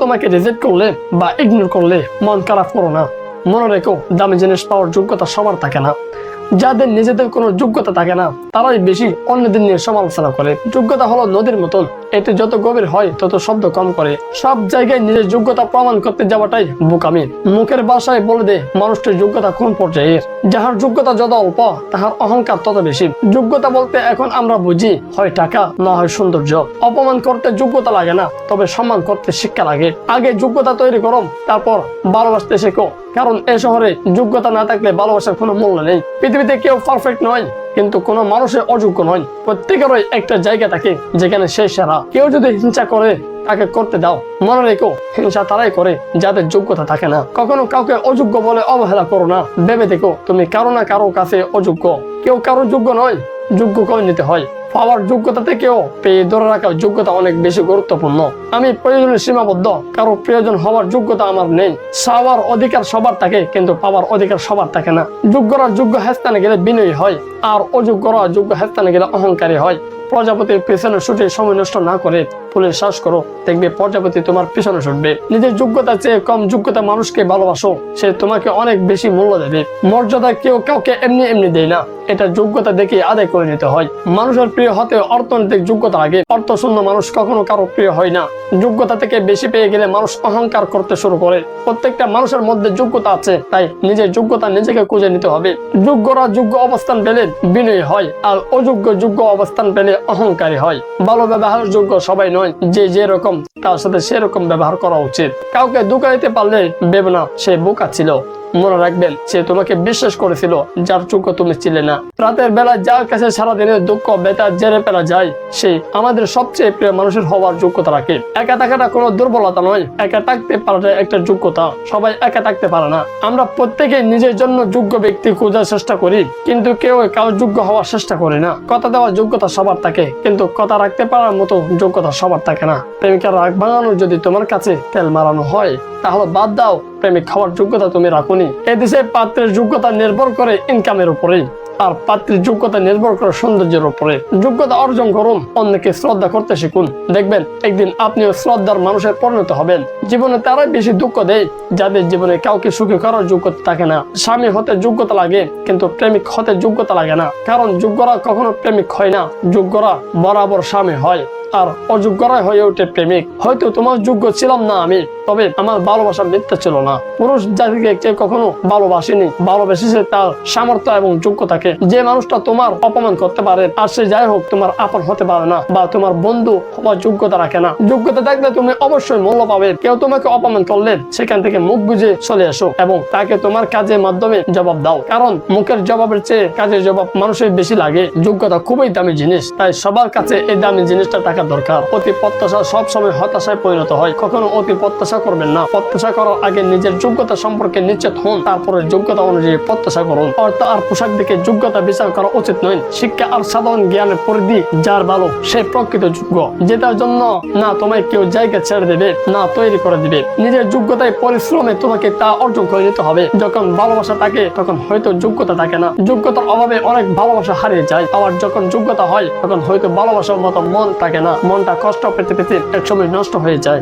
তোমাকে রিজেক্ট করলে বা ইগনোর করলে মন খারাপ করো না। মনে রেখো, দামি জিনিস পাওয়ার যোগ্যতা সবার থাকে না। যাদের নিজেদের কোনো যোগ্যতা থাকে না, তারাই বেশি অন্যদের নিয়ে সমালোচনা করে। যোগ্যতা হলো নদীর মতন এটি যত গভীর হয়, তত শব্দ কম করে। সব জায়গায় নিজের যোগ্যতা প্রমাণ করতে যাওয়াটাই বোকামি। মুখের ভাষায় বলে দে, মানুষটির যোগ্যতা কোন পর্যায়ের যাহার যোগ্যতা যত অল্প, তাহার অহংকার তত বেশি। যোগ্যতা বলতে এখন আমরা বুঝি, হয় টাকা, না হয় সৌন্দর্য। অপমান করতে যোগ্যতা লাগে না, তবে সম্মান করতে শিক্ষা লাগে। আগে যোগ্যতা তৈরি করো তারপর ভালোবাসতে শেখো। কারণ এ শহরে যোগ্যতা না থাকলে ভালোবাসার কোনো মূল্য নেই। পৃথিবীতে কেউ পারফেক্ট নয়, কিন্তু কোনো মানুষের অযোগ্য নয়। প্রত্যেকেরই একটা জায়গা থাকে, যেখানে সে সেরা। কেউ যদি হিংসা করে, তাকে করতে দাও। মনে রেখো, হিংসা তারাই করে, যাদের যোগ্যতা থাকে না। কখনো কাউকে অযোগ্য বলে অবহেলা করো না। ভেবে দেখো, তুমি কারও না কারও কাছে অযোগ্য। কেউ কারও যোগ্য নয়, যোগ্য করে নিতে হয়? পাওয়ার যোগ্যতা থেকেও পেয়ে ধরে রাখার যোগ্যতা অনেক বেশি গুরুত্বপূর্ণ। আমি প্রয়োজনে সীমাবদ্ধ। কারও প্রয়োজন হওয়ার যোগ্যতা আমার নেই। চাওয়ার অধিকার সবার থাকে, কিন্তু পাওয়ার অধিকার সবার থাকে না। যোগ্যরা যোগ্য হেস্তানে গেলে বিনয়ী হয়, আর অযোগ্যরা যোগ্য হেস্তানে গেলে অহংকারী হয়। প্রজাপতির পেছনে ছুটে সময় নষ্ট না করে ফুলের শ্বাস করো। দেখবে প্রজাপতি তোমার পেছনে ছুটবে। নিজের যোগ্যতা চেয়ে কম যোগ্যতা মানুষকে ভালোবাসো, সে তোমাকে অনেক বেশি মূল্য দেবে। মর্যাদা কেউ কাউকে এমনি এমনি দেয় না। এটা যোগ্যতা দেখে আদায় করে নিতে হয়। মানুষের প্রিয় হতে অর্থনৈতিক যোগ্যতা লাগে। অর্থ শূন্য মানুষ কখনো কারও প্রিয় হয় না। যোগ্যতা থেকে বেশি পেয়ে গেলে মানুষ অহংকার করতে শুরু করে। প্রত্যেকটা মানুষের মধ্যে যোগ্যতা আছে, তাই নিজের যোগ্যতা নিজেকে খুঁজে নিতে হবে। যোগ্যরা যোগ্য অবস্থান পেলে বিনয়ী হয়, আর অযোগ্য যোগ্য অবস্থান পেলে অহংকারী হয়। ভালো ব্যবহার যোগ্য সবাই নয়, যে যে রকম তার সাথে সেরকম ব্যবহার করা উচিত। কাউকে দুকা দিতে পারলে ভেবে না সে বোকা ছিল। মনে রাখবেন, সে তোমাকে বিশ্বাস করেছিল, যার যোগ্য তুমি ছিলে না। রাতের বেলা যার কাছে সারাদিনের দুঃখ বেতা জেরে ফেলা যায়, সে আমাদের সবচেয়ে প্রিয় মানুষের হওয়ার যোগ্যতা রাখে। একা থাকাটা কোনো দুর্বলতা নয়, একা থাকতে পারাটা একটা যোগ্যতা। সবাই একা থাকতে পারে না। আমরা প্রত্যেকে নিজের জন্য যোগ্য ব্যক্তি খোঁজার চেষ্টা করি, কিন্তু কেউ কারও যোগ্য হওয়ার চেষ্টা করে না। কথা দেওয়ার যোগ্যতা সবার থাকে, কিন্তু কথা রাখতে পারার মতো যোগ্যতা সবার থাকে না। প্রেমিকার রাগ ভাঙানোর যদি তোমার কাছে তেল মারানো হয়, তাহলে বাদ দাও প্রেমিক খাওয়ার যোগ্যতা তুমি রাখুনি। এদেশে পাত্রের যোগ্যতা নির্ভর করে ইনকামের উপরেই। আর পাত্রের যোগ্যতা নির্ভর করে সৌন্দর্যের উপরে। যোগ্যতা অর্জন করুন, অন্যকে শ্রদ্ধা করতে শিখুন। দেখবেন, একদিন আপনিও শ্রদ্ধার মানুষের পরিণত হবেন। জীবনে তারাই বেশি দুঃখ দেয়। যাদের জীবনে কাউকে সুখী করার যোগ্যতা থাকে না। স্বামী হতে যোগ্যতা লাগে, কিন্তু প্রেমিক হতে যোগ্যতা লাগে না। কারণ যোগ্যরা কখনো প্রেমিক হয় না। যোগ্যরা বরাবর স্বামী হয়। আর অযোগ্যরাই হয়ে ওঠে প্রেমিক। হয়তো তোমার যোগ্য ছিলাম না আমি। তবে আমার ভালোবাসা মিথ্যা ছিল না। পুরুষ জাতিকে কে কখনো ভালোবাসেনি। ভালোবেসেছে তার সামর্থ্য এবং যোগ্যতাকে। যে মানুষটা তোমার অপমান করতে পারে, আর সে যাই হোক তোমার আপন হতে পারে না বা তোমার বন্ধু হওয়ার যোগ্যতা রাখে না। যোগ্যতা থাকলে তুমি অবশ্যই মূল্য পাবে। কেউ তোমাকে অপমান করলে সেখান থেকে মুখ বুঝে চলে এসো এবং তাকে তোমার কাজের মাধ্যমে জবাব দাও। কারণ মুখের জবাবের চেয়ে কাজের জবাব মানুষের বেশি লাগে। যোগ্যতা খুবই দামি জিনিস, তাই সবার কাছে এই দামি জিনিসটা থাকা দরকার। অতি প্রত্যাশা সবসময় হতাশায় পরিণত হয়। কখনো অতি প্রত্যাশা করবেন না। প্রত্যাশা করার আগে নিজের যোগ্যতা সম্পর্কে নিশ্চিত হন। তারপরে যোগ্যতা অনুযায়ী প্রত্যাশা করুন। অর্থ আর পোশাক দিকে যোগ্যতা বিচার করা উচিত নয়। শিক্ষা আর সাধারণ জ্ঞানের পরিধি যার ভালো, সে প্রকৃত যোগ্য। যেটার জন্য না তোমায় কেউ জায়গা ছেড়ে দেবে, না তৈরি করে দিবে। নিজের যোগ্যতায় পরিশ্রমে তোমাকে তা অর্জন করে নিতে হবে। যখন ভালোবাসা থাকে, তখন হয়তো যোগ্যতা থাকে না। যোগ্যতার অভাবে অনেক ভালোবাসা হারিয়ে যায়। আবার যখন যোগ্যতা হয়, তখন হয়তো ভালোবাসার মতো মন থাকে না। মনটা কষ্ট পেতে পেতে একসময় নষ্ট হয়ে যায়।